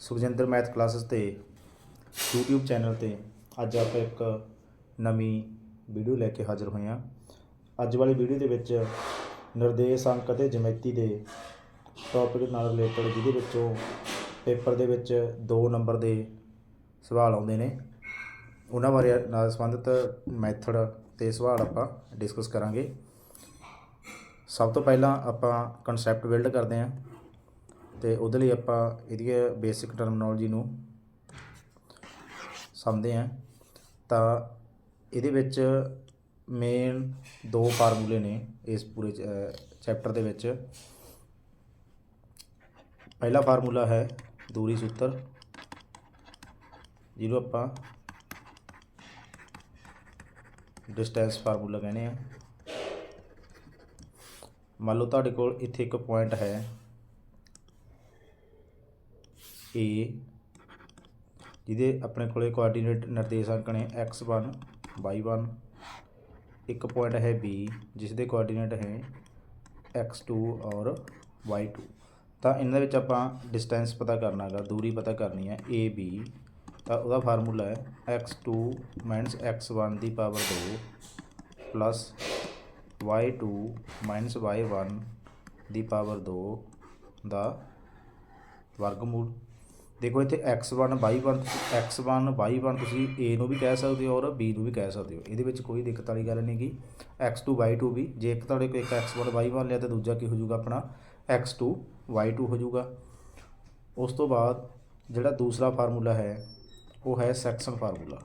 Sukhjinder math classes ਤੇ YouTube channel ਤੇ ਅੱਜ ਆਪਾਂ ਇੱਕ ਨਵੀਂ ਵੀਡੀਓ ਲੈ ਕੇ ਹਾਜ਼ਰ ਹੋਏ ਹਾਂ। ਅੱਜ ਵਾਲੀ ਵੀਡੀਓ ਦੇ ਵਿੱਚ ਨਿਰਦੇਸ਼ ਅੰਕ ਅਤੇ ਜਮੈਤੀ ਦੇ ਟੌਪਿਕ ਨਾਲ ਰਿਲੇਟਡ ਜਿਹਦੇ ਵਿੱਚੋਂ ਪੇਪਰ ਦੇ ਵਿੱਚ 2 ਨੰਬਰ ਦੇ ਸਵਾਲ ਆਉਂਦੇ ਨੇ। ਉਹਨਾਂ ਬਾਰੇ ਨਾਲ ਸੰਬੰਧਿਤ ਮੈਥਡ ਤੇ ਸਵਾਲ ਆਪਾਂ ਡਿਸਕਸ ਕਰਾਂਗੇ। ਸਭ ਤੋਂ ਪਹਿਲਾਂ ਆਪਾਂ ਕਨਸੈਪਟ ਬਿਲਡ ਕਰਦੇ ਹਾਂ। ਤੇ ਉਹਦੇ ਲਈ ਆਪਾਂ ਇਹਦੀ ਬੇਸਿਕ ਟਰਮਨੋਲੋਜੀ ਨੂੰ ਸਮਝਦੇ ਹਾਂ। ਤਾਂ ਇਹਦੇ ਵਿੱਚ ਮੇਨ ਦੋ ਫਾਰਮੂਲੇ ਨੇ ਇਸ ਪੂਰੇ ਚੈਪਟਰ ਦੇ ਵਿੱਚ। ਪਹਿਲਾ ਫਾਰਮੂਲਾ ਹੈ ਦੂਰੀ ਸੂਤਰ, ਜਿਹਨੂੰ ਆਪਾਂ ਡਿਸਟੈਂਸ ਫਾਰਮੂਲਾ ਕਹਿੰਦੇ ਆ ਮੰਨ ਲਓ ਤੁਹਾਡੇ ਕੋਲ ਇੱਥੇ ਇੱਕ ਪੁਆਇੰਟ ਹੈ। ਏ ਜਿਹਦੇ ਆਪਣੇ ਕੋਲੇ ਕੋਆਰਡੀਨੇਟ ਨਿਰਦੇਸ਼ ਨਿਰਦੇਸ਼ਾਂਕ ਨੇ x1 y1 ਇੱਕ ਪੁਆਇੰਟ ਹੈ B ਜਿਸ ਦੇ ਕੋਆਰਡੀਨੇਟ ਹੈ x2 ਔਰ y2 ਤਾਂ ਇਹਨਾਂ ਵਿੱਚ ਆਪਾਂ ਡਿਸਟੈਂਸ ਪਤਾ ਕਰਨਾ ਹੈਗਾ, ਦੂਰੀ ਪਤਾ ਕਰਨੀ ਹੈ AB ਤਾਂ ਉਹਦਾ ਫਾਰਮੂਲਾ ਹੈ x2 x1 ਦੀ ਪਾਵਰ 2 ਪਲੱਸ y2 y1 ਦੀ ਪਾਵਰ 2 ਦਾ ਵਰਗਮੂਲ। ਦੇਖੋ ਇੱਥੇ x1 y1 x1 y1 ਤੁਸੀਂ a ਨੂੰ ਵੀ ਕਹਿ ਸਕਦੇ ਹੋ ਔਰ b ਨੂੰ ਵੀ ਕਹਿ ਸਕਦੇ ਹੋ। ਇਹਦੇ ਵਿੱਚ ਕੋਈ ਦਿੱਕਤ ਵਾਲੀ ਗੱਲ ਨਹੀਂ ਗੀ। X2 y2 ਵੀ। ਜੇ ਇੱਕ ਤੁਹਾਡੇ ਕੋਲ ਇੱਕ x1 y1 ਲਿਆ ਤਾਂ ਦੂਜਾ ਕੀ ਹੋ ਜਾਊਗਾ ਆਪਣਾ? X2 y2 ਹੋ ਜਾਊਗਾ। ਉਸ ਤੋਂ ਬਾਅਦ ਜਿਹੜਾ ਦੂਸਰਾ ਫਾਰਮੂਲਾ ਹੈ, ਉਹ ਹੈ section formula.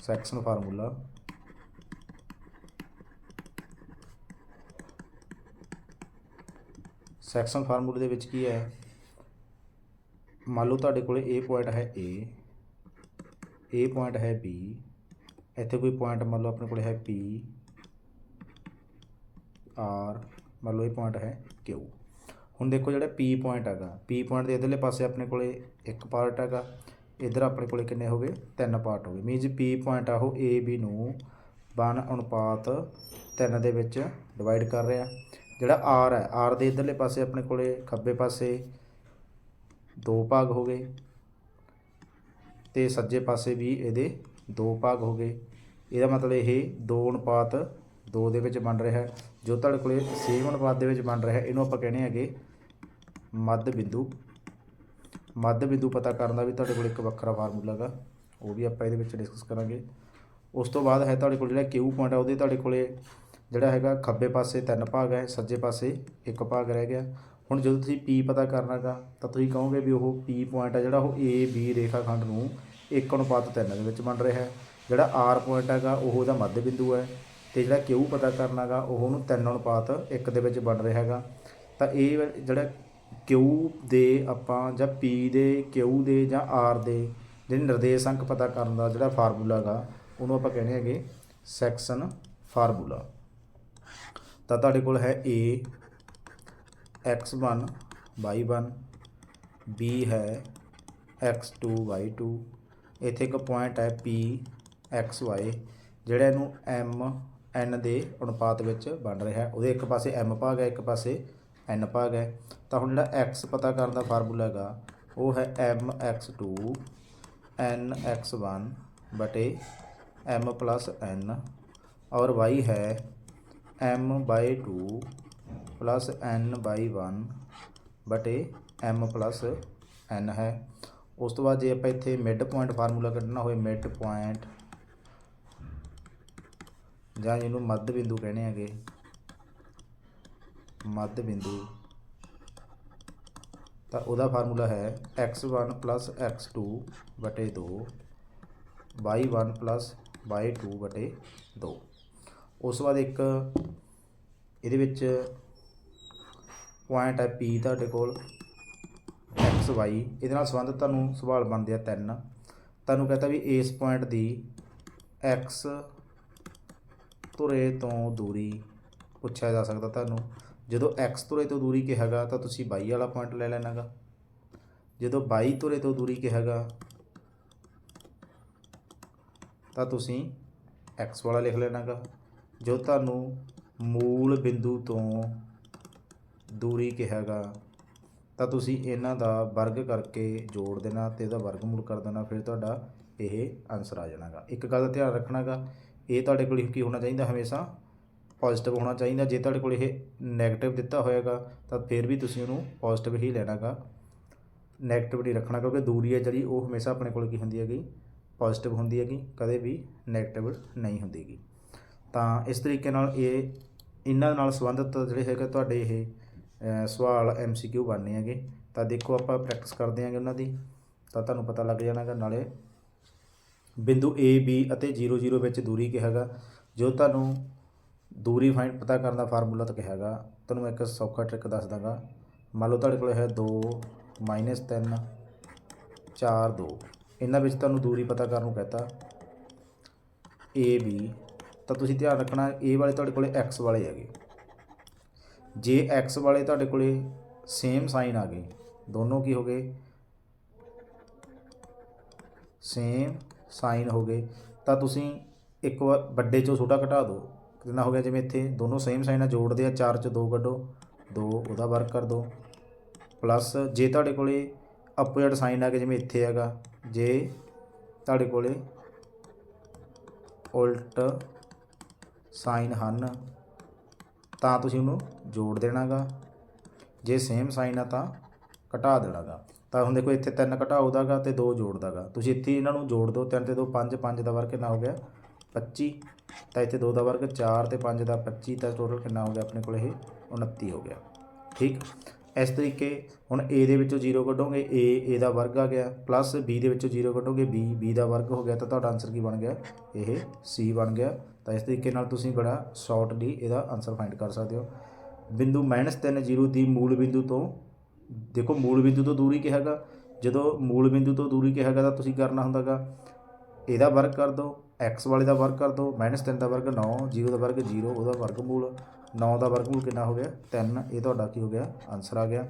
Section formula section ਫਾਰਮੂਲੇ ਦੇ ਵਿੱਚ ਕੀ ਹੈ? ਮੰਨ ਲਓ ਤੁਹਾਡੇ ਕੋਲੇ A ਪੁਆਇੰਟ ਹੈ A A ਪੁਆਇੰਟ ਹੈ B, ਇੱਥੇ ਕੋਈ ਪੁਆਇੰਟ ਮੰਨ ਲਓ ਆਪਣੇ ਕੋਲੇ ਹੈ P, R, ਮੰਨ ਲਓ ਇਹ ਪੁਆਇੰਟ ਹੈ Q. ਹੁਣ ਦੇਖੋ ਜਿਹੜਾ P ਪੁਆਇੰਟ ਹੈਗਾ, P ਪੁਆਇੰਟ ਦੇ ਇਧਰਲੇ ਪਾਸੇ ਆਪਣੇ ਕੋਲੇ ਇੱਕ ਪਾਰਟ ਹੈਗਾ, ਇਧਰ ਆਪਣੇ ਕੋਲੇ ਕਿੰਨੇ ਹੋ ਗਏ? ਤਿੰਨ ਪਾਰਟ ਹੋ ਗਏ। ਮੀਨਸ P ਪੁਆਇੰਟ ਆ ਉਹ A, B ਨੂੰ 1 ਅਨੁਪਾਤ 3 ਦੇ ਵਿੱਚ ਡਿਵਾਈਡ ਕਰ ਰਿਹਾ। ਜਿਹੜਾ ਆਰ ਹੈ, ਆਰ ਦੇ ਇਧਰਲੇ ਪਾਸੇ ਆਪਣੇ ਕੋਲੇ, ਖੱਬੇ ਪਾਸੇ ਦੋ ਭਾਗ ਹੋ ਗਏ ਤੇ ਸੱਜੇ ਪਾਸੇ ਵੀ ਇਹਦੇ ਦੋ ਭਾਗ ਹੋ ਗਏ। ਇਹਦਾ ਮਤਲਬ ਇਹ 2 ਅਨੁਪਾਤ 2 ਦੇ ਵਿੱਚ ਬਣ ਰਿਹਾ ਹੈ। ਜੋ ਤੁਹਾਡੇ ਕੋਲੇ ਸੇਮ ਅਨੁਪਾਤ ਦੇ ਵਿੱਚ ਬਣ ਰਿਹਾ ਹੈ, ਇਹਨੂੰ ਆਪਾਂ ਕਹਿੰਦੇ ਹੈਗੇ ਮੱਧ ਬਿੰਦੂ। ਮੱਧ ਬਿੰਦੂ ਪਤਾ ਕਰਨ ਦਾ ਵੀ ਤੁਹਾਡੇ ਕੋਲ ਇੱਕ ਵੱਖਰਾ ਫਾਰਮੂਲਾ ਹੈਗਾ, ਉਹ ਵੀ ਆਪਾਂ ਇਹਦੇ ਵਿੱਚ ਡਿਸਕਸ ਕਰਾਂਗੇ। ਉਸ ਤੋਂ ਬਾਅਦ ਹੈ ਤੁਹਾਡੇ ਕੋਲ ਜਿਹੜਾ ਕਿਊ ਪੁਆਇੰਟ ਹੈ, ਉਹਦੇ ਤੁਹਾਡੇ ਕੋਲੇ ਜਿਹੜਾ ਹੈਗਾ ਖੱਬੇ ਪਾਸੇ ਤਿੰਨ ਭਾਗ ਹੈ, ਸੱਜੇ ਪਾਸੇ ਇੱਕ ਭਾਗ ਰਹਿ ਗਿਆ। ਹੁਣ ਜਦੋਂ ਤੁਸੀਂ P ਪਤਾ ਕਰਨਾਗਾ ਤਾਂ ਤੁਸੀਂ ਕਹੋਗੇ ਵੀ ਉਹ P ਪੁਆਇੰਟ ਹੈ ਜਿਹੜਾ ਉਹ A, B ਰੇਖਾ ਖੰਡ ਨੂੰ 1 ਅਨੁਪਾਤ 3 ਦੇ ਵਿੱਚ ਵੰਡ ਰਿਹਾ ਹੈ। ਜਿਹੜਾ R ਪੁਆਇੰਟ ਹੈਗਾ, ਉਹ ਉਹਦਾ ਮੱਧ ਬਿੰਦੂ ਹੈ ਤੇ ਜਿਹੜਾ Q ਪਤਾ ਕਰਨਾਗਾ ਉਹ ਉਹਨੂੰ 3 ਅਨੁਪਾਤ 1 ਦੇ ਵਿੱਚ ਵੰਡ ਰਿਹਾ ਹੈਗਾ। ਤਾਂ ਇਹ ਜਿਹੜਾ Q ਦੇ ਆਪਾਂ ਜਾਂ P ਦੇ, Q ਦੇ ਜਾਂ R ਦੇ ਜਿਹੜੇ ਨਿਰਦੇਸ਼ ਅੰਕ ਪਤਾ ਕਰਨ ਦਾ ਜਿਹੜਾ ਫਾਰਮੂਲਾ ਹੈਗਾ ਉਹਨੂੰ ਆਪਾਂ ਕਹਿੰਦੇ ਹੈਗੇ ਸੈਕਸ਼ਨ ਫਾਰਮੂਲਾ। ਤਾਂ ਤੁਹਾਡੇ ਕੋਲ ਹੈ A x1 y1 b ਹੈ x2 y2 ਇੱਥੇ ਇੱਕ ਪੁਆਇੰਟ ਹੈ p xy ਜਿਹੜਾ ਇਹਨੂੰ m, n ਦੇ ਅਨੁਪਾਤ ਵਿੱਚ ਬਣ ਰਿਹਾ ਹੈ। ਉਹਦੇ ਇੱਕ ਪਾਸੇ m ਭਾਗ ਹੈ, ਇੱਕ ਪਾਸੇ n ਭਾਗ ਹੈ। ਤਾਂ ਹੁਣ ਜਿਹੜਾ x ਪਤਾ ਕਰਨ ਦਾ ਫਾਰਮੂਲਾ ਹੈਗਾ, ਉਹ ਹੈ m x2 n x1 ਬਟੇ m n, ਔਰ y ਹੈ m 2 ਪਲੱਸ n ਬਾਈ 1 ਬਟੇ m ਪਲੱਸ n ਹੈ। ਉਸ ਤੋਂ ਬਾਅਦ ਜੇ ਆਪਾਂ ਇੱਥੇ ਮਿਡ ਪੁਆਇੰਟ ਫਾਰਮੂਲਾ ਕੱਢਣਾ ਹੋਵੇ ਮਿਡ ਪੁਆਇੰਟ ਜਾਂ ਇਹਨੂੰ ਮੱਧ ਬਿੰਦੂ ਕਹਿੰਦੇ ਹੈਗੇ। ਮੱਧ ਬਿੰਦੂ। ਤਾਂ ਉਹਦਾ ਫਾਰਮੂਲਾ ਹੈ x1 x2 ਬਟੇ 2 y1 y2 ਬਟੇ 2 ਉਸ ਤੋਂ ਬਾਅਦ ਇੱਕ ਇਹਦੇ ਵਿੱਚ ਪੁਆਇੰਟ ਹੈ P ਤੁਹਾਡੇ ਕੋਲ, x, y, ਇਹਦੇ ਨਾਲ ਸੰਬੰਧਿਤ ਤੁਹਾਨੂੰ ਸਵਾਲ ਬਣਦੇ ਆ ਤਿੰਨ। ਤੁਹਾਨੂੰ ਕਹਤਾ ਵੀ ਇਸ ਪੁਆਇੰਟ ਦੀ x ਧੁਰੇ ਤੋਂ ਦੂਰੀ ਪੁੱਛਿਆ ਜਾ ਸਕਦਾ ਤੁਹਾਨੂੰ। ਜਦੋਂ x ਧੁਰੇ ਤੋਂ ਦੂਰੀ ਕਿਹਾਗਾ ਤਾਂ ਤੁਸੀਂ y ਵਾਲਾ ਪੁਆਇੰਟ ਲੈ ਲੈਣਾਗਾ। ਜਦੋਂ y ਧੁਰੇ ਤੋਂ ਦੂਰੀ ਕਿਹਾਗਾ ਤਾਂ ਤੁਸੀਂ x ਵਾਲਾ ਲਿਖ ਲੈਣਾਗਾ। ਜੋ ਤੁਹਾਨੂੰ ਮੂਲ ਬਿੰਦੂ ਤੋਂ ਦੂਰੀ ਕਿਹਾਗਾ, ਤਾਂ ਤੁਸੀਂ ਇਹਨਾਂ ਦਾ ਵਰਗ ਕਰਕੇ ਜੋੜ ਦੇਣਾ ਤੇ ਇਹਦਾ ਵਰਗਮੂਲ ਕਰ ਦੇਣਾ, ਫਿਰ ਤੁਹਾਡਾ ਇਹ ਆਨਸਰ ਆ ਜਾਣਾਗਾ। ਇੱਕ ਗੱਲ ਦਾ ਧਿਆਨ ਰੱਖਣਾਗਾ, ਇਹ ਤੁਹਾਡੇ ਕੋਲ ਕੀ ਹੋਣਾ ਚਾਹੀਦਾ ਹਮੇਸ਼ਾ? ਪੋਜ਼ਿਟਿਵ ਹੋਣਾ ਚਾਹੀਦਾ। ਜੇ ਤੁਹਾਡੇ ਕੋਲ ਇਹ 네ਗੇਟਿਵ ਦਿੱਤਾ ਹੋਏਗਾ ਤਾਂ ਫਿਰ ਵੀ ਤੁਸੀਂ ਉਹਨੂੰ ਪੋਜ਼ਿਟਿਵ ਹੀ ਲੈਣਾਗਾ। 네ਗੇਟਿਵ ਨਹੀਂ ਰੱਖਣਾ, ਕਿਉਂਕਿ ਦੂਰੀ ਹੈ ਜਿਹੜੀ, ਉਹ ਹਮੇਸ਼ਾ ਆਪਣੇ ਕੋਲ ਕੀ ਹੁੰਦੀ ਹੈਗੀ? ਪੋਜ਼ਿਟਿਵ ਹੁੰਦੀ ਹੈਗੀ, ਕਦੇ ਵੀ 네ਗੇਟਿਵ ਨਹੀਂ ਹੁੰਦੀਗੀ। ਤਾਂ ਇਸ ਤਰੀਕੇ ਨਾਲ ਇਹ ਇਹਨਾਂ ਨਾਲ ਸੰਬੰਧਿਤ ਜਿਹੜੇ ਹੈਗੇ ਤੁਹਾਡੇ ਇਹ ਅ, ਸਵਾਲ ਐਮਸੀਕਿਊ ਬਣਨੇ ਹੈਗੇ। ਤਾਂ ਦੇਖੋ ਆਪਾਂ ਪ੍ਰੈਕਟਿਸ ਕਰਦੇ ਹਾਂਗੇ ਉਹਨਾਂ ਦੀ। ਤਾਂ ਤੁਹਾਨੂੰ ਪਤਾ ਲੱਗ ਜਾਣਾਗਾ ਨਾਲੇ ਬਿੰਦੂ A B ਅਤੇ 0 0 ਵਿੱਚ ਦੂਰੀ ਕਿਹਾਗਾ। ਜੋ ਤੁਹਾਨੂੰ ਦੂਰੀ ਫਾਈਂਡ ਪਤਾ ਕਰਨ ਦਾ ਫਾਰਮੂਲਾ ਤਾਂ ਕਿਹਾਗਾ ਤੁਹਾਨੂੰ ਇੱਕ ਸੌਖਾ ਟ੍ਰਿਕ ਦੱਸ ਦਾਂਗਾ ਮੰਨ ਲਓ ਤੁਹਾਡੇ ਕੋਲ ਹੈ 2 3 4 2 ਇਹਨਾਂ ਵਿੱਚ ਤੁਹਾਨੂੰ ਦੂਰੀ ਪਤਾ ਕਰਨ ਨੂੰ ਕਹਤਾ A B ਤਾਂ ਤੁਸੀਂ ਧਿਆਨ ਰੱਖਣਾ, ਇਹ ਵਾਲੇ ਤੁਹਾਡੇ ਕੋਲੇ X ਵਾਲੇ ਹੈਗੇ। ਜੇ X ਵਾਲੇ ਤੁਹਾਡੇ ਕੋਲੇ ਸੇਮ ਸਾਈਨ ਆ ਗਏ, ਦੋਨੋਂ ਕੀ ਹੋ ਗਏ? ਸੇਮ ਸਾਈਨ ਹੋ ਗਏ। ਤਾਂ ਤੁਸੀਂ ਇੱਕ ਵਾਰ ਵੱਡੇ ਚੋਂ ਛੋਟਾ ਘਟਾ ਦਿਓ। ਕਿੰਨਾ ਹੋ ਗਿਆ ਜਿਵੇਂ ਇੱਥੇ? ਦੋਨੋਂ ਸੇਮ ਸਾਈਨ ਆ, ਜੋੜਦੇ ਆ 4 ਚ 2 ਕੱਢੋ 2 ਉਹਦਾ ਵਰਕ ਕਰ ਦਿਓ। ਪਲੱਸ ਜੇ ਤੁਹਾਡੇ ਕੋਲੇ ਅਪੋਜ਼ਿਟ ਸਾਈਨ ਆ ਗਿਆ ਜਿਵੇਂ ਇੱਥੇ ਹੈਗਾ, ਜੇ ਤੁਹਾਡੇ ਕੋਲੇ ਉਲਟ ਸਾਈਨ ਹਨ, ਤਾਂ ਤੁਸੀਂ ਉਹਨੂੰ ਜੋੜ ਦੇਣਾਗਾ। ਜੇ ਸੇਮ ਸਾਈਨ ਆ ਤਾਂ ਘਟਾ ਦੇਣਾਗਾ। ਤਾਂ ਹੁਣ ਦੇਖੋ ਇੱਥੇ 3 ਘਟਾਉਦਾਗਾ ਤੇ 2 ਜੋੜਦਾਗਾ। ਤੁਸੀਂ ਇੱਥੇ ਇਹਨਾਂ ਨੂੰ ਜੋੜ ਦਿਓ 3 ਤੇ 2 5 5 ਦਾ ਵਰਗ ਕਿੰਨਾ ਹੋ ਗਿਆ? 25 ਤਾਂ ਇੱਥੇ 2 ਦਾ ਵਰਗ 4 ਤੇ 5 ਦਾ 25 ਤਾਂ ਟੋਟਲ ਕਿੰਨਾ ਹੋ ਗਿਆ? ਆਪਣੇ ਕੋਲ ਇਹ 29 ਹੋ ਗਿਆ। ਠੀਕ? ਇਸ ਤਰੀਕੇ ਹੁਣ A ਦੇ ਵਿੱਚੋਂ 0 ਕੱਢੋਗੇ, A A ਦਾ ਵਰਗ ਆ ਗਿਆ ਪਲੱਸ B ਦੇ ਵਿੱਚੋਂ 0 ਕੱਢੋਗੇ, B B ਦਾ ਵਰਗ ਹੋ ਗਿਆ, ਤਾਂ ਤੁਹਾਡਾ ਆਨਸਰ ਕੀ ਬਣ ਗਿਆ? ਇਹ C ਬਣ ਗਿਆ। ਤਾਂ ਇਸ ਤਰੀਕੇ ਨਾਲ ਤੁਸੀਂ ਬੜਾ ਸ਼ਾਰਟਲੀ ਇਹਦਾ ਆਨਸਰ ਫਾਈਂਡ ਕਰ ਸਕਦੇ ਹੋ। ਬਿੰਦੂ -3 0 ਦੀ ਮੂਲ ਬਿੰਦੂ ਤੋਂ, ਦੇਖੋ ਮੂਲ ਬਿੰਦੂ ਤੋਂ ਦੂਰੀ ਕੀ ਹੈਗਾ ਜਦੋਂ ਮੂਲ ਬਿੰਦੂ ਤੋਂ ਦੂਰੀ ਕੀ ਹੈਗਾ ਤਾਂ ਤੁਸੀਂ ਕਰਨਾ ਹੁੰਦਾਗਾ ਇਹਦਾ ਵਰਗ ਕਰ ਦਿਓ x ਵਾਲੇ ਦਾ ਵਰਗ ਕਰ ਦਿਓ -3 ਦਾ ਵਰਗ 9 0 ਦਾ ਵਰਗ 0 ਉਹਦਾ ਵਰਗਮੂਲ 9 ਦਾ ਵਰਗਮੂਲ ਕਿੰਨਾ ਹੋ ਗਿਆ? 3 ਇਹ ਤੁਹਾਡਾ ਕੀ ਹੋ ਗਿਆ? ਆਨਸਰ ਆ ਗਿਆ।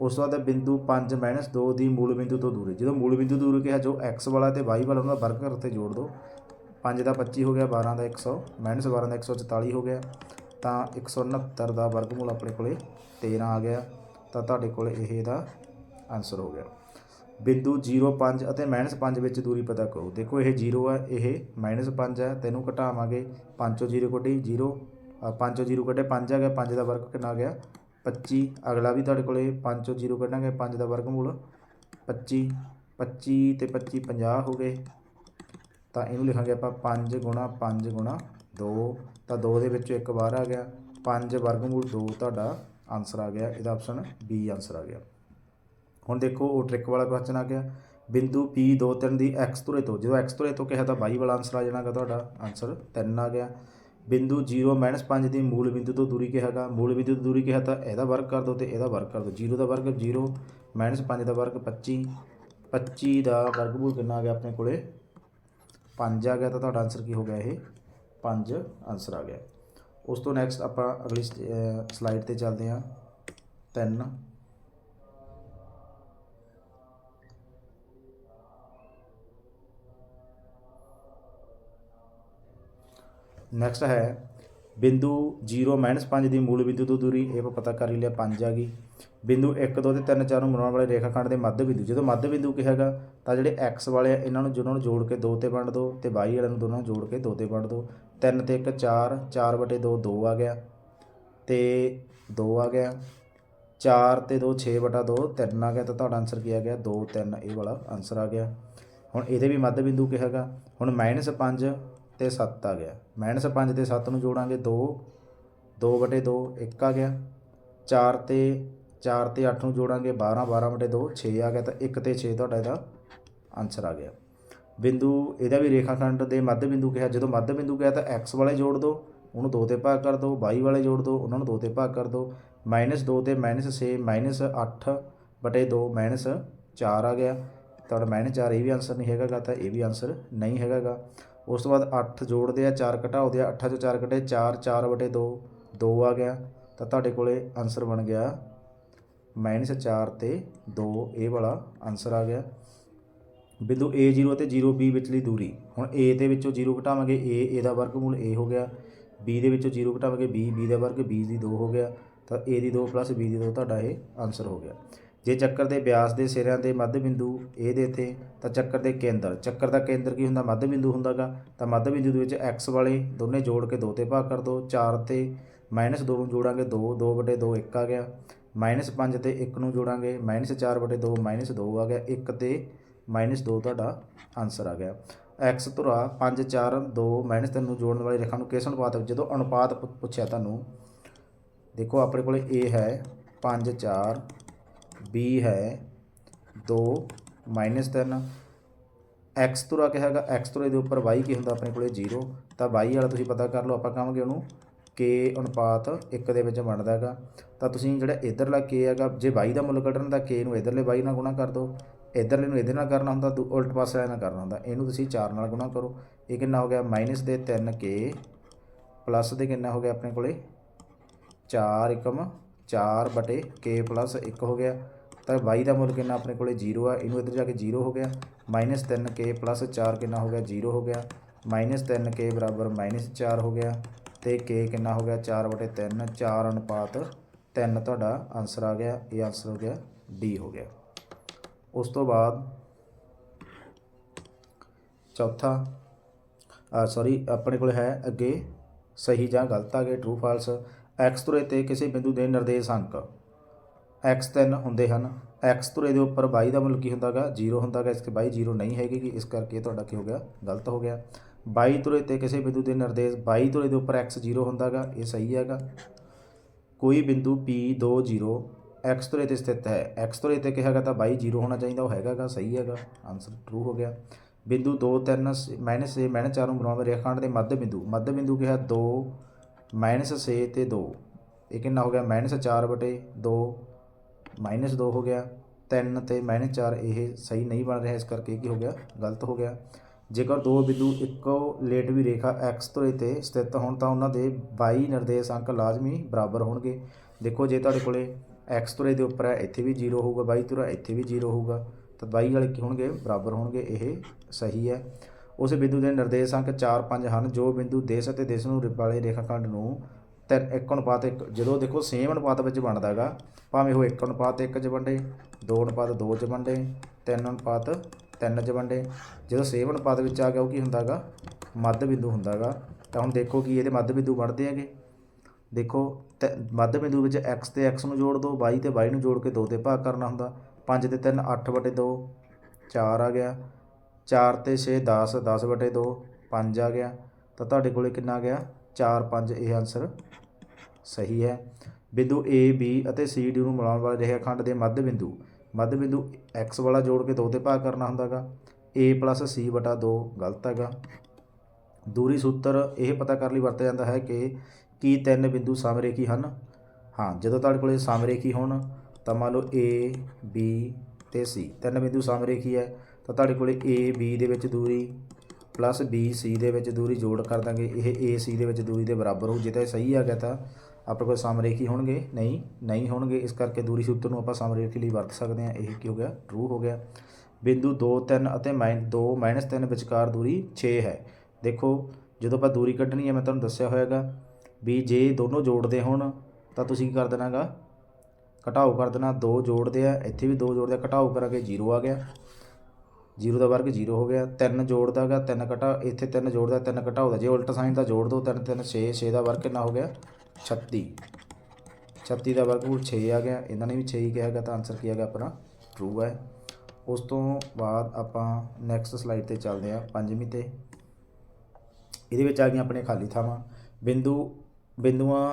ਉਸ ਤੋਂ ਬਾਅਦ ਬਿੰਦੂ 5 2 ਦੀ ਮੂਲ ਬਿੰਦੂ ਤੋਂ ਦੂਰੀ ਜਦੋਂ ਮੂਲ ਬਿੰਦੂ ਦੂਰੀ ਕਿਹਾ, ਜੋ x ਵਾਲਾ ਤੇ y ਵਾਲਾ ਉਹਨਾਂ ਦਾ ਵਰਗ ਉੱਤੇ ਜੋੜ ਦਿਓ 5 ਦਾ 25 ਹੋ ਗਿਆ 12 ਦਾ 100 12 ਦਾ 144 ਹੋ ਗਿਆ, ਤਾਂ 169 ਦਾ ਵਰਗਮੂਲ ਆਪਣੇ ਕੋਲੇ 13 ਆ ਗਿਆ, ਤਾਂ ਤੁਹਾਡੇ ਕੋਲ ਇਹ ਇਹਦਾ ਆਨਸਰ ਹੋ ਗਿਆ। ਬਿੰਦੂ 05 ਅਤੇ -5 ਵਿੱਚ ਦੂਰੀ ਪਤਾ ਕਰੋ। ਦੇਖੋ, ਇਹ 0 ਹੈ ਇਹ -5 ਹੈ ਤੈਨੂੰ ਘਟਾਵਾਂਗੇ 5 ਚੋਂ 0 ਕੱਢੀ 0 5 ਚੋਂ 0 ਕੱਢੇ 5 ਆ ਗਿਆ 5 ਦਾ ਵਰਗ ਕਿੰਨਾ ਆ ਗਿਆ? 25 ਅਗਲਾ ਵੀ ਤੁਹਾਡੇ ਕੋਲੇ 5 ਚੋਂ 0 ਕੱਢਾਂਗੇ 5 ਦਾ ਵਰਗਮੂਲ 25 25 ਤੇ 25 50 ਹੋ ਗਏ। ਤਾਂ ਇਹਨੂੰ ਲਿਖਾਂਗੇ ਆਪਾਂ 5 ਗੁਣਾ 5 ਗੁਣਾ 2 ਤਾਂ 2 ਦੇ ਵਿੱਚੋਂ ਇੱਕ ਬਾਹਰ ਆ ਗਿਆ। 5 ਵਰਗਮੂਲ 2 ਤੁਹਾਡਾ ਆਨਸਰ ਆ ਗਿਆ। ਇਹਦਾ ਆਪਸ਼ਨ ਬੀ ਆਨਸਰ ਆ ਗਿਆ। ਹੁਣ ਦੇਖੋ, ਉਹ ਟ੍ਰਿਕ ਵਾਲਾ ਕੁਐਸਚਨ ਆ ਗਿਆ। ਬਿੰਦੂ P 2 3 ਦੀ x ਧੁਰੇ ਤੋਂ। ਜਦੋਂ x ਧੁਰੇ ਤੋਂ ਕਿਹਾ ਤਾਂ y ਵਾਲਾ ਆਨਸਰ ਆ ਜਾਣਾਗਾ ਤੁਹਾਡਾ। ਆਨਸਰ 3 ਆ ਗਿਆ। ਬਿੰਦੂ 0 5 ਦੀ ਮੂਲ ਬਿੰਦੂ ਤੋਂ ਦੂਰੀ ਕਿਹਾਗਾ ਮੂਲ ਬਿੰਦੂ ਤੋਂ ਦੂਰੀ ਕਿਹਾ ਤਾਂ ਇਹਦਾ ਵਰਗ ਕਰ ਦਿਓ ਤੇ ਇਹਦਾ ਵਰਗ ਕਰ ਦਿਓ। 0 ਦਾ ਵਰਗ 0 5 ਦਾ ਵਰਗ 25 25 ਦਾ ਵਰਗਮੂਲ ਕਿੰਨਾ ਆ ਗਿਆ ਆਪਣੇ ਕੋਲੇ? 5 ਆ ਗਿਆ ਤਾਂ ਤੁਹਾਡਾ ਆਨਸਰ ਕੀ ਹੋ ਗਿਆ ਇਹ? 5 ਆਨਸਰ ਆ ਗਿਆ। ਉਸ ਤੋਂ ਨੈਕਸਟ ਆਪਾਂ ਅਗਲੀ ਸਲਾਈਡ ਤੇ ਚੱਲਦੇ ਹਾਂ। 3 ਨੈਕਸਟ ਹੈ ਬਿੰਦੂ 0 5 ਦੀ ਮੂਲ ਬਿੰਦੂ ਤੋਂ ਦੂਰੀ, ਇਹ ਆਪਾਂ ਪਤਾ ਕਰ ਹੀ ਲਿਆ 5 ਆ ਗਈ। ਬਿੰਦੂ 1 2 ਤੇ 3 4 ਨੂੰ ਮਿਲਾਉਣ ਵਾਲੇ ਰੇਖਾਖੰਡ ਦੇ ਮੱਧ ਬਿੰਦੂ। ਜਦੋਂ ਮੱਧ ਬਿੰਦੂ ਕਿਹਾਗਾ ਤਾਂ ਜਿਹੜੇ x ਵਾਲੇ ਆ, ਇਹਨਾਂ ਨੂੰ ਜਿਹਨਾਂ ਨੂੰ ਜੋੜ ਕੇ 2 ਤੇ ਵੰਡ ਦਿਓ ਤੇ y ਵਾਲਿਆਂ ਨੂੰ ਦੋਨਾਂ ਨੂੰ ਜੋੜ ਕੇ 2 ਤੇ ਵੰਡ ਦਿਓ 3 ਤੇ 1 4 4 ਬਟੇ 2 2 ਆ ਗਿਆ। ਤੇ 2 ਆ ਗਿਆ। 4 ਤੇ 2 6 ਬਟਾ 2 3 ਆ ਗਿਆ, ਤਾਂ ਤੁਹਾਡਾ ਆਨਸਰ ਕੀ ਆ ਗਿਆ? 2 3 ਇਹ ਵਾਲਾ ਆਨਸਰ ਆ ਗਿਆ। ਹੁਣ ਇਹਦੇ ਵੀ ਮੱਧ ਬਿੰਦੂ ਕਿਹਾਗਾ ਹੁਣ -5 ਤੇ 7 ਆ ਗਿਆ। -5 ਤੇ 7 ਨੂੰ ਜੋੜਾਂਗੇ 2 2 ਬਟੇ 2 1 ਆ ਗਿਆ। 4 ਤੇ 4 ਤੇ 8 ਨੂੰ ਜੋੜਾਂਗੇ 12 12 ਬਟੇ 2 6 ਆ ਗਿਆ ਤਾਂ 1 ਤੇ 6 ਤੁਹਾਡਾ ਇਹਦਾ ਆਨਸਰ ਆ ਗਿਆ। ਬਿੰਦੂ, ਇਹਦਾ ਵੀ ਰੇਖਾਖੰਡ ਦੇ ਮੱਧ ਬਿੰਦੂ ਕਿਹਾ, ਜਦੋਂ ਮੱਧ ਬਿੰਦੂ ਕਿਹਾ ਤਾਂ x ਵਾਲੇ ਜੋੜ ਦਿਓ ਉਹਨੂੰ 2 ਤੇ ਭਾਗ ਕਰ ਦਿਓ y ਵਾਲੇ ਜੋੜ ਦਿਓ ਉਹਨਾਂ ਨੂੰ 2 ਤੇ ਭਾਗ ਕਰ ਦਿਓ -2 ਤੇ -6 -8 ਬਟੇ 2 4 ਆ ਗਿਆ। ਤੁਹਾਡਾ -4 ਇਹ ਵੀ ਆਨਸਰ ਨਹੀਂ ਹੈਗਾਗਾ ਤਾਂ ਇਹ ਵੀ ਆਨਸਰ ਨਹੀਂ ਹੈਗਾਗਾ ਉਸ ਤੋਂ ਬਾਅਦ 8 ਜੋੜਦੇ ਆ 4 ਘਟਾਉਂਦੇ ਆ 8 ਚੋਂ 4 ਘਟੇ 4 4 ਬਟੇ 2 2 ਆ ਗਿਆ। ਤਾਂ ਤੁਹਾਡੇ ਕੋਲੇ ਆਨਸਰ ਬਣ ਗਿਆ -4 ਤੇ 2 ਇਹ ਵਾਲਾ ਆਨਸਰ ਆ ਗਿਆ। ਬਿੰਦੂ A0 ਅਤੇ 0B ਵਿਚਲੀ ਦੂਰੀ। ਹੁਣ A ਦੇ ਵਿੱਚੋਂ 0 ਘਟਾਵਾਂਗੇ, A A ਦਾ ਵਰਗਮੂਲ A ਹੋ ਗਿਆ। B ਦੇ ਵਿੱਚੋਂ 0 ਘਟਾਵਾਂਗੇ, B B ਦਾ ਵਰਗ, B ਦੀ 2 ਹੋ ਗਿਆ। ਤਾਂ a ਦੀ 2 ਪਲੱਸ b ਦੀ 2 ਤੁਹਾਡਾ ਇਹ ਆਨਸਰ ਹੋ ਗਿਆ। ਜੇ ਚੱਕਰ ਦੇ ਵਿਆਸ ਦੇ ਸਿਰਿਆਂ ਦੇ ਮੱਧ ਬਿੰਦੂ a ਦੇ ਇੱਥੇ, ਤਾਂ ਚੱਕਰ ਦੇ ਕੇਂਦਰ। ਚੱਕਰ ਦਾ ਕੇਂਦਰ ਕੀ ਹੁੰਦਾ? ਮੱਧ ਬਿੰਦੂ ਹੁੰਦਾਗਾ। ਤਾਂ ਮੱਧ ਬਿੰਦੂ ਦੇ ਵਿੱਚ x ਵਾਲੇ ਦੋਨੇ ਜੋੜ ਕੇ 2 ਤੇ ਭਾਗ ਕਰ ਦਿਓ 4 ਤੇ ਮਾਈਨਸ 2 ਨੂੰ ਜੋੜਾਂਗੇ 2 2 ਬਟੇ 2 1 ਆ ਗਿਆ। ਮਾਈਨਸ 5 ਤੇ 1 ਨੂੰ ਜੋੜਾਂਗੇ ਮਾਈਨਸ 4 ਬਟੇ 2 ਮਾਈਨਸ 2 ਆ ਗਿਆ। 1 ਤੇ ਮਾਈਨਸ 2 ਤੁਹਾਡਾ ਆਨਸਰ ਆ ਗਿਆ। X ਧੁਰਾ 5 4 2 ਮਾਈਨਸ 3 ਨੂੰ ਜੋੜਨ ਵਾਲੀ ਰੇਖਾ ਨੂੰ ਕਿਸ ਅਨੁਪਾਤ ਵਿੱਚ ਜਦੋਂ ਅਨੁਪਾਤ ਪੁੱਛਿਆ ਤੁਹਾਨੂੰ, ਦੇਖੋ ਆਪਣੇ ਕੋਲੇ a ਹੈ। 5 4 b ਹੈ 2 ਮਾਈਨਸ 3 x ਤੁਰਾ ਕਿਹਾ ਹੈਗਾ? X ਧੁਰੇ ਦੇ ਉੱਪਰ y ਕੀ ਹੁੰਦਾ ਆਪਣੇ ਕੋਲੇ? 0 ਤਾਂ y ਵਾਲਾ ਤੁਸੀਂ ਪਤਾ ਕਰ ਲਓ, ਆਪਾਂ ਕਹਾਂਗੇ ਉਹਨੂੰ k ਅਨੁਪਾਤ 1 ਦੇ ਵਿੱਚ ਵੰਡਦਾ ਹੈਗਾ। ਤਾਂ ਤੁਸੀਂ ਜਿਹੜਾ ਇਧਰਲਾ k ਹੈਗਾ, ਜੇ y ਦਾ ਮੁੱਲ ਕੱਢਣ ਦਾ, k ਨੂੰ ਇਧਰਲੇ y ਨਾਲ ਗੁਣਾ ਕਰ ਦਿਓ ਇਧਰਲੇ ਨੂੰ ਇਹਦੇ ਨਾਲ ਕਰਨਾ ਹੁੰਦਾ, ਦੂ- ਉਲਟ ਪਾਸੇ ਵਾਲੇ ਨਾਲ ਕਰਨਾ ਹੁੰਦਾ। ਇਹਨੂੰ ਤੁਸੀਂ 4 ਨਾਲ ਗੁਣਾ ਕਰੋ। ਇਹ ਕਿੰਨਾ ਹੋ ਗਿਆ? ਮਾਈਨਸ ਦੇ 3k ਪਲੱਸ ਦੇ ਕਿੰਨਾ ਹੋ ਗਿਆ ਆਪਣੇ ਕੋਲੇ? 4 ਇਕਮ 4 ਬਟੇ k ਪਲੱਸ 1 ਹੋ ਗਿਆ। ਤਾਂ y ਦਾ ਮੁੱਲ ਕਿੰਨਾ ਆਪਣੇ ਕੋਲੇ? 0 ਆ। ਇਹਨੂੰ ਇੱਧਰ ਜਾ ਕੇ 0 ਹੋ ਗਿਆ। ਮਾਈਨਸ 3k ਪਲੱਸ 4 ਕਿੰਨਾ ਹੋ ਗਿਆ? 0 ਹੋ ਗਿਆ। ਮਾਈਨਸ 3k ਬਰਾਬਰ ਮਾਈਨਸ 4 ਹੋ ਗਿਆ। ਤੇ k ਕਿੰਨਾ ਹੋ ਗਿਆ? 4 ਬਟੇ 3 4 ਅਨੁਪਾਤ 3 ਤੁਹਾਡਾ ਆਨਸਰ ਆ ਗਿਆ। ਇਹ ਆਨਸਰ ਹੋ ਗਿਆ ਡੀ ਹੋ ਗਿਆ। ਉਸ ਤੋਂ ਬਾਅਦ ਚੌਥਾ ਆ ਸੌਰੀ ਆਪਣੇ ਕੋਲ ਹੈ ਅੱਗੇ ਸਹੀ ਜਾਂ ਗਲਤ ਆ ਗਏ ਟਰੂ ਫਾਲਸ ਐਕਸ ਧੁਰੇ ਤੇ ਕਿਸੇ ਬਿੰਦੂ ਦੇ ਨਿਰਦੇਸ਼ ਅੰਕ। X ਤਿੰਨ ਹੁੰਦੇ ਹਨ। X ਧੁਰੇ ਦੇ ਉੱਪਰ y ਦਾ ਮੁੱਲ ਕੀ ਹੁੰਦਾਗਾ 0 ਹੁੰਦਾਗਾ ਇਸ ਕੇ y 0 ਨਹੀਂ ਹੈਗੀ ਗੀ, ਇਸ ਕਰਕੇ ਤੁਹਾਡਾ ਕੀ ਹੋ ਗਿਆ? ਗਲਤ ਹੋ ਗਿਆ। Y ਧੁਰੇ ਤੇ ਕਿਸੇ ਬਿੰਦੂ ਦੇ ਨਿਰਦੇਸ਼ y ਧੁਰੇ ਦੇ ਉੱਪਰ x 0 ਹੁੰਦਾਗਾ ਇਹ ਸਹੀ ਹੈਗਾ। ਕੋਈ ਬਿੰਦੂ P 2 0 x ਧੁਰੇ ਤੇ ਸਥਿਤ ਹੈ। X ਧੁਰੇ ਤੇ ਕਿਹਾਗਾ ਤਾਂ y 0 ਹੋਣਾ ਚਾਹੀਦਾ। ਉਹ ਹੈਗਾਗਾ ਸਹੀ ਹੈਗਾ। ਆਨਸਰ ਟਰੂ ਹੋ ਗਿਆ। ਬਿੰਦੂ 2 3 ਮਾਈਨਸ 6 ਮਾਈਨਸ 4 ਨੂੰ ਬਣਾਉਣ ਵਾਲੇ ਰੇਖਾਖੰਡ ਦੇ ਮੱਧ ਬਿੰਦੂ। ਮੱਧ ਬਿੰਦੂ ਕਿਹਾ 2 ਮਾਈਨਸ 6 ਤੇ 2 ਇਹ ਕਿੰਨਾ ਹੋ ਗਿਆ ਮਾਈਨਸ 4 ਬਟੇ 2 ਮਾਈਨਸ 2 ਹੋ ਗਿਆ 3 ਤੇ ਮਾਈਨਸ 4 ਇਹ ਸਹੀ ਨਹੀਂ ਬਣ ਰਿਹਾ ਇਸ ਕਰਕੇ ਕੀ ਹੋ ਗਿਆ ਗਲਤ ਹੋ ਗਿਆ ਜੇਕਰ ਦੋ ਬਿੰਦੂ ਇੱਕੋ ਲੇਟਵੀ ਰੇਖਾ x ਧੁਰੇ ਤੇ ਸਥਿਤ ਹੋਣ ਤਾਂ ਉਹਨਾਂ ਦੇ y ਨਿਰਦੇਸ਼ ਅੰਕ ਲਾਜ਼ਮੀ ਬਰਾਬਰ ਹੋਣਗੇ ਦੇਖੋ ਜੇ ਤੁਹਾਡੇ ਕੋਲੇ x ਧੁਰੇ ਦੇ ਉੱਪਰ ਹੈ ਇੱਥੇ ਵੀ 0 ਹੋਊਗਾ y ਧੁਰਾ ਇੱਥੇ ਵੀ 0 ਹੋਊਗਾ ਤਾਂ y ਵਾਲੇ ਕੀ ਹੋਣਗੇ ਬਰਾਬਰ ਹੋਣਗੇ ਇਹ ਸਹੀ ਹੈ ਉਸ ਬਿੰਦੂ ਦੇ ਨਿਰਦੇਸ਼ ਅੰਕ 4 5 ਹਨ, ਜੋ ਬਿੰਦੂ ਦੇਸ਼ ਅਤੇ ਦੇਸ਼ ਨੂੰ ਵਾਲੇ ਰੇਖਾਖੰਡ ਨੂੰ ਤੇ 1 ਅਨੁਪਾਤ 1 ਜਦੋਂ ਦੇਖੋ ਸੇਮ ਅਨੁਪਾਤ ਵਿੱਚ ਬਣਦਾ ਹੈਗਾ, ਭਾਵੇਂ ਉਹ 1 ਅਨੁਪਾਤ 1 ਚ ਵੰਡੇ 2 ਅਨੁਪਾਤ 2 ਚ ਵੰਡੇ 3 ਅਨੁਪਾਤ 3 ਚ ਵੰਡੇ, ਜਦੋਂ ਸੇਮ ਅਨੁਪਾਤ ਵਿੱਚ ਆ ਗਿਆ ਉਹ ਕੀ ਹੁੰਦਾ ਹੁੰਦਾਗਾ ਮੱਧ ਬਿੰਦੂ ਹੁੰਦਾ ਹੁੰਦਾਗਾ ਤਾਂ ਹੁਣ ਦੇਖੋ ਕਿ ਇਹਦੇ ਮੱਧ ਬਿੰਦੂ ਬਣਦੇ ਹੈਗੇ। ਦੇਖੋ, ਤੇ ਮੱਧ ਬਿੰਦੂ ਵਿੱਚ x ਤੇ x ਨੂੰ ਜੋੜ ਦਿਓ y ਤੇ y ਨੂੰ ਜੋੜ ਕੇ 2 ਤੇ ਭਾਗ ਕਰਨਾ ਹੁੰਦਾ 5 ਤੇ 3 8 ਬਟੇ 2 4 ਆ ਗਿਆ 4 ਤੇ 6 10 10 ਬਟੇ 2 5 ਆ ਗਿਆ। ਤਾਂ ਤੁਹਾਡੇ ਕੋਲੇ ਕਿੰਨਾ ਆ ਗਿਆ? 4 5 ਇਹ ਆਨਸਰ ਸਹੀ ਹੈ। ਬਿੰਦੂ A, B ਅਤੇ C, D ਨੂੰ ਮਿਲਾਉਣ ਵਾਲੇ ਰੇਖਾਖੰਡ ਦੇ ਮੱਧ ਬਿੰਦੂ। ਮੱਧ ਬਿੰਦੂ x ਵਾਲਾ ਜੋੜ ਕੇ 2 ਤੇ ਭਾਗ ਕਰਨਾ ਹੁੰਦਾਗਾ A C ਬਟਾ 2 ਗਲਤ ਹੈਗਾ। ਦੂਰੀ ਸੂਤਰ ਇਹ ਪਤਾ ਕਰਨ ਲਈ ਵਰਤਿਆ ਜਾਂਦਾ ਹੈ ਕਿ ਕੀ ਤਿੰਨ ਬਿੰਦੂ ਸਮਰੇਖੀ ਹਨ? ਹਾਂ, ਜਦੋਂ ਤੁਹਾਡੇ ਕੋਲੇ ਸਮਰੇਖੀ ਹੋਣ ਤਾਂ ਮੰਨ ਲਓ A, B ਤੇ C ਤਿੰਨ ਬਿੰਦੂ ਸਮਰੇਖੀ ਹੈ। ਤਾਂ ਤੁਹਾਡੇ ਕੋਲੇ A, B ਦੇ ਵਿੱਚ ਦੂਰੀ ਪਲੱਸ B, C ਦੇ ਵਿੱਚ ਦੂਰੀ ਜੋੜ ਕਰ ਦਾਂਗੇ। ਇਹ A, C ਦੇ ਵਿੱਚ ਦੂਰੀ ਦੇ ਬਰਾਬਰ ਹੋਊ। ਜੇ ਤਾਂ ਇਹ ਸਹੀ ਆ ਗਿਆ ਤਾਂ ਆਪਣੇ ਕੋਲ ਸਮਰੇਖੀ ਹੋਣਗੇ। ਨਹੀਂ ਨਹੀਂ ਹੋਣਗੇ। ਇਸ ਕਰਕੇ ਦੂਰੀ ਸੂਤਰ ਨੂੰ ਆਪਾਂ ਸਮਰੇਖੀ ਲਈ ਵਰਤ ਸਕਦੇ ਹਾਂ। ਇਹ ਕੀ ਹੋ ਗਿਆ? ਟਰੂ ਹੋ ਗਿਆ। ਬਿੰਦੂ 2 3 ਅਤੇ ਮਾਈਨ 2 3 ਵਿਚਕਾਰ ਦੂਰੀ 6 ਹੈ। ਦੇਖੋ, ਜਦੋਂ ਆਪਾਂ ਦੂਰੀ ਕੱਢਣੀ ਹੈ, ਮੈਂ ਤੁਹਾਨੂੰ ਦੱਸਿਆ ਹੋਇਆਗਾ, ਵੀ ਜੇ ਦੋਨੋਂ ਜੋੜਦੇ ਹੋਣ, ਤਾਂ ਤੁਸੀਂ ਕੀ ਕਰ ਦੇਣਾਗਾ? ਘਟਾਓ ਕਰ ਦੇਣਾ। 2 ਜੋੜਦੇ ਆ, ਇੱਥੇ ਵੀ 2 ਜੋੜਦੇ ਆ, ਘਟਾਓ ਕਰਾਂਗੇ 0 ਆ ਗਿਆ। ਜੀਰੋ ਦਾ ਵਰਗ ਜੀਰੋ ਹੋ ਗਿਆ 3 ਜੋੜਦਾਗਾ 3 ਘਟਾ, ਇੱਥੇ 3 ਜੋੜਦਾ 3 ਘਟਾਉਦਾ ਜੇ ਉਲਟ ਸਾਈਨ ਦਾ ਜੋੜ ਦੋ 3 3 6 6 ਦਾ ਵਰਗ ਕਿੰਨਾ ਹੋ ਗਿਆ? 36 36 ਦਾ ਵਰਗ ਵਰਗਮੂਲ 6 ਆ ਗਿਆ। ਇਹਨਾਂ ਨੇ ਵੀ 6 ਹੀ ਕਿਹਾ ਹੈਗਾ ਤਾਂ ਆਨਸਰ ਕੀ ਹੈਗਾ ਆਪਣਾ? ਟਰੂ ਹੈ। ਉਸ ਤੋਂ ਬਾਅਦ ਆਪਾਂ ਨੈਕਸਟ ਸਲਾਈਡ ਤੇ ਚੱਲਦੇ ਹਾਂ, ਪੰਜਵੀਂ ਤੇ। ਇਹਦੇ ਵਿੱਚ ਆ ਗਈਆਂ ਆਪਣੇ ਖਾਲੀ ਥਾਵਾਂ। ਬਿੰਦੂ, ਬਿੰਦੂਆਂ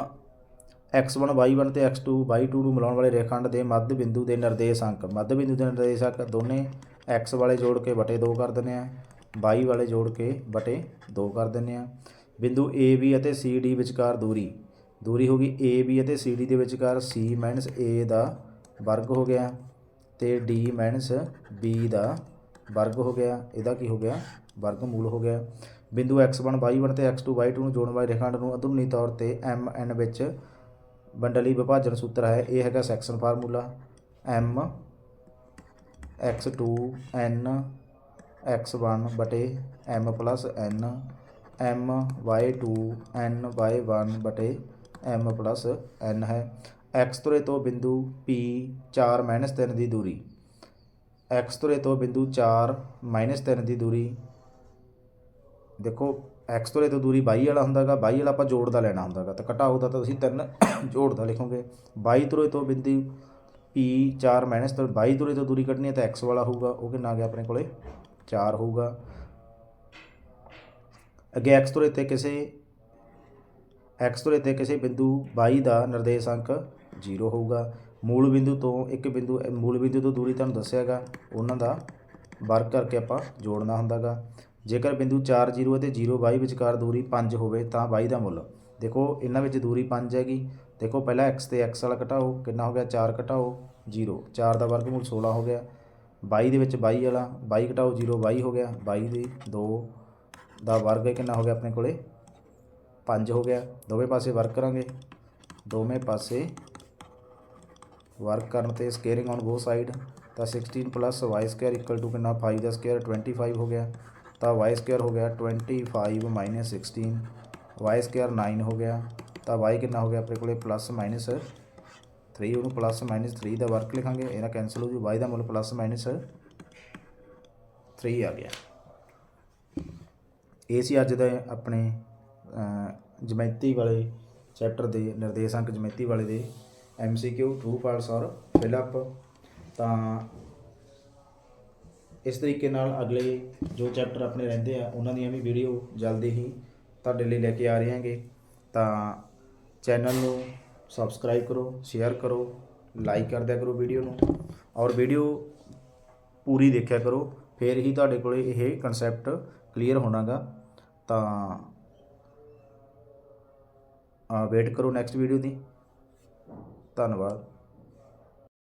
x1 y1 ਤੇ x2 y2 ਨੂੰ ਮਿਲਾਉਣ ਵਾਲੇ ਰੇਖਾਖੰਡ ਦੇ ਮੱਧ ਬਿੰਦੂ ਦੇ ਨਿਰਦੇਸ਼ ਅੰਕ। ਮੱਧ ਬਿੰਦੂ ਦੇ ਨਿਰਦੇਸ਼ ਅੰਕ ਦੋਨੇ x ਵਾਲੇ ਜੋੜ ਕੇ ਬਟੇ 2 ਕਰ ਦਿੰਦੇ ਆ y ਵਾਲੇ ਜੋੜ ਕੇ ਬਟੇ 2 ਕਰ ਦਿੰਦੇ ਆ ਬਿੰਦੂ a, b ਅਤੇ c, d ਵਿਚਕਾਰ ਦੂਰੀ। ਦੂਰੀ ਹੋ ਗਈ a, b ਅਤੇ c, d ਦੇ ਵਿਚਕਾਰ c a ਦਾ ਵਰਗ ਹੋ ਗਿਆ ਤੇ d b ਦਾ ਵਰਗ ਹੋ ਗਿਆ। ਇਹਦਾ ਕੀ ਹੋ ਗਿਆ? ਵਰਗਮੂਲ ਹੋ ਗਿਆ। ਬਿੰਦੂ x1 y1 ਤੇ x2 y2 ਨੂੰ ਜੋੜਨ ਵਾਲੇ ਰੇਖਾਖੰਡ ਨੂੰ ਅਧੂਨੀ ਤੌਰ ਤੇ m n ਵਿੱਚ ਵੰਡਲੀ ਵਿਭਾਜਨ ਸੂਤਰ ਹੈ। ਇਹ ਹੈਗਾ section formula. M x two x2 x x1 ਬਟੇ m plus n m y2 y y1 ਬਟੇ m ਪਲੱਸ n ਹੈ। ਐਕਸ ਤੁਰੇ ਤੋਂ ਬਿੰਦੂ P 4 3 ਦੀ ਦੂਰੀ। ਐਕਸ ਤੁਰੇ ਤੋਂ ਬਿੰਦੂ 4 3 ਦੀ ਦੂਰੀ। ਦੇਖੋ ਐਕਸ ਤੁਰੇ ਤੋਂ ਦੂਰੀ 22 ਵਾਲਾ ਹੁੰਦਾਗਾ 22 ਵਾਲਾ ਆਪਾਂ ਜੋੜ ਦਾ ਲੈਣਾ ਹੁੰਦਾਗਾ। ਤਾਂ ਘਟਾਓ ਦਾ ਤਾਂ ਤੁਸੀਂ 3 ਜੋੜ ਦਾ ਲਿਖੋਗੇ। 22 ਤੁਰੇ ਤੋਂ ਬਿੰਦੂ P 4 3 22 ਦੂਰੀ ਤੋਂ ਦੂਰੀ ਕੱਢਣੀ ਹੈ ਤਾਂ x ਵਾਲਾ ਹੋਊਗਾ, ਉਹ ਕਿੰਨਾ ਆ ਗਿਆ ਆਪਣੇ ਕੋਲੇ? 4 ਹੋਊਗਾ। ਅੱਗੇ x ਤੁਰੇ ਤੇ ਕਿਸੇ, x ਤੁਰੇ ਤੇ ਕਿਸੇ ਬਿੰਦੂ 22 ਦਾ ਨਿਰਦੇਸ਼ ਅੰਕ 0 ਹੋਊਗਾ। ਮੂਲ ਬਿੰਦੂ ਤੋਂ ਇੱਕ ਬਿੰਦੂ ਮੂਲ ਬਿੰਦੂ ਤੋਂ ਦੂਰੀ ਤੁਹਾਨੂੰ ਦੱਸਿਆਗਾ, ਉਹਨਾਂ ਦਾ ਵਰਕ ਕਰਕੇ ਆਪਾਂ ਜੋੜਨਾ ਹੁੰਦਾਗਾ। ਜੇਕਰ ਬਿੰਦੂ 4 0 ਅਤੇ 0 22 ਵਿਚਕਾਰ ਦੂਰੀ 5 ਹੋਵੇ ਤਾਂ 22 ਦਾ ਮੁੱਲ। ਦੇਖੋ, ਇਹਨਾਂ ਵਿੱਚ ਦੂਰੀ 5 ਹੈਗੀ। ਦੇਖੋ ਪਹਿਲਾਂ x ਤੇ x ਵਾਲਾ ਘਟਾਓ, ਕਿੰਨਾ ਹੋ ਗਿਆ? 4 ਘਟਾਓ 0 4 ਦਾ ਵਰਗਮੂਲ 16 ਹੋ ਗਿਆ। 22 ਦੇ ਵਿੱਚ 22 ਵਾਲਾ 22 ਘਟਾਓ 0 22 ਹੋ ਗਿਆ। 22 ਦੇ 2 ਦਾ ਵਰਗ ਕਿੰਨਾ ਹੋ ਗਿਆ ਆਪਣੇ ਕੋਲੇ? 5 ਹੋ ਗਿਆ। ਦੋਵੇਂ ਪਾਸੇ ਵਰਕ ਕਰਾਂਗੇ। ਦੋਵੇਂ ਪਾਸੇ ਵਰਕ ਕਰਨ ਤੇ ਸਕੇਅਰਿੰਗ ਔਨ ਬੋ ਸਾਈਡ ਤਾਂ 16 plus y square equal to ਕਿੰਨਾ? 5 ਦਾ ਸਕੁਅਰ 25 ਹੋ ਗਿਆ। ਤਾਂ y ਸਕੁਅਰ ਹੋ ਗਿਆ 25 ਮਾਈਨਸ 16 y ਸਕੁਅਰ 9 ਹੋ ਗਿਆ। ਤਾਂ y ਕਿੰਨਾ ਹੋ ਗਿਆ ਆਪਣੇ ਕੋਲੇ? ਪਲੱਸ ਮਾਈਨਸ 3 ਉਹਨੂੰ ਪਲੱਸ ਮਾਈਨਸ 3 ਦਾ ਵਰਕ ਲਿਖਾਂਗੇ। ਇਹਦਾ ਕੈਨਸਲ ਹੋ ਜੂ। y ਦਾ ਮੁੱਲ ਪਲੱਸ ਮਾਈਨਸ 3 ਆ ਗਿਆ। ਇਹ ਸੀ ਅੱਜ ਦੇ ਆਪਣੇ ਜਮੈਤੀ ਵਾਲੇ ਚੈਪਟਰ ਦੇ ਨਿਰਦੇਸ਼ਾਂਕ ਜਮੈਤੀ ਵਾਲੇ ਦੇ ਐਮਸੀਕਿਊ ਟਰੂ ਫਾਲਸ ਔਰ ਫਿਲ ਅਪ ਤਾਂ ਇਸ ਤਰੀਕੇ ਨਾਲ ਅਗਲੇ ਜੋ ਚੈਪਟਰ ਆਪਣੇ ਰਹਿੰਦੇ ਆ, ਉਹਨਾਂ ਦੀਆਂ ਵੀ ਵੀਡੀਓ ਜਲਦੀ ਹੀ ਤੁਹਾਡੇ ਲਈ ਲੈ ਕੇ ਆ ਰਹੇ ਹਾਂਗੇ। ਤਾਂ ਚੈਨਲ ਨੂੰ ਸਬਸਕ੍ਰਾਈਬ ਕਰੋ ਸ਼ੇਅਰ ਕਰੋ ਲਾਈਕ ਕਰਦਿਆ ਕਰੋ ਵੀਡੀਓ ਨੂੰ ਔਰ ਵੀਡੀਓ ਪੂਰੀ ਦੇਖਿਆ ਕਰੋ। ਫਿਰ ਹੀ ਤੁਹਾਡੇ ਕੋਲੇ ਇਹ ਕਨਸੈਪਟ ਕਲੀਅਰ ਹੋਣਾਗਾ। ਤਾਂ ਵੇਟ ਕਰੋ ਨੈਕਸਟ ਵੀਡੀਓ ਦੀ। ਧੰਨਵਾਦ।